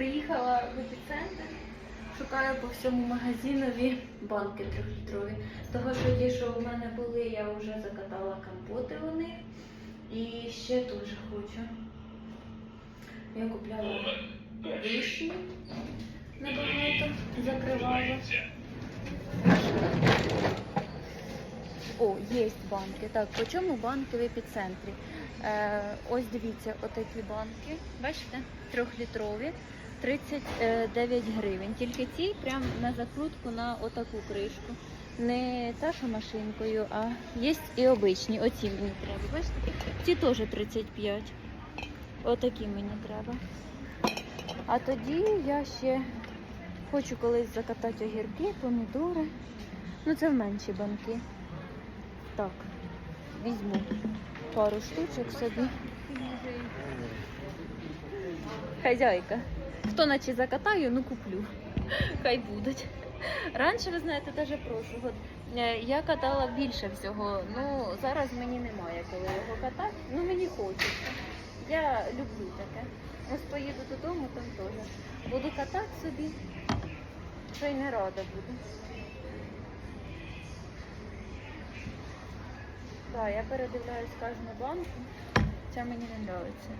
Приїхала в епіцентр, шукаю по всьому магазинові банки трьохлітрові. Того, що ті, що в мене були, я вже закатала компоти вони. І ще дуже хочу. Я купляла вишні набагато, закривала. О, є банки. Так, по чому банки в епіцентрі? Е, ось дивіться, отакі банки. Бачите? Трьохлітрові. 39 гривень. Тільки ці прям на закрутку на отаку кришку. Не та, що машинкою, а є і обичні. Оці мені треба. Бачите? Ці теж 35. Отакі мені треба. А тоді я ще хочу колись закатати огірки, помідори. Ну це в менші банки. Так, візьму пару штучок собі. Хазяйка. Хто наче закатаю, ну куплю. Хай будуть. Раніше, ви знаєте, даже прошлого е, я катала більше всього. Ну зараз мені немає коли його катати. Ну мені хочеться. Я люблю таке. Ось поїду додому, там теж. Буду катати собі. Що й не рада буду. Так, я передивляюсь кожну банку. Ця мені не подобається.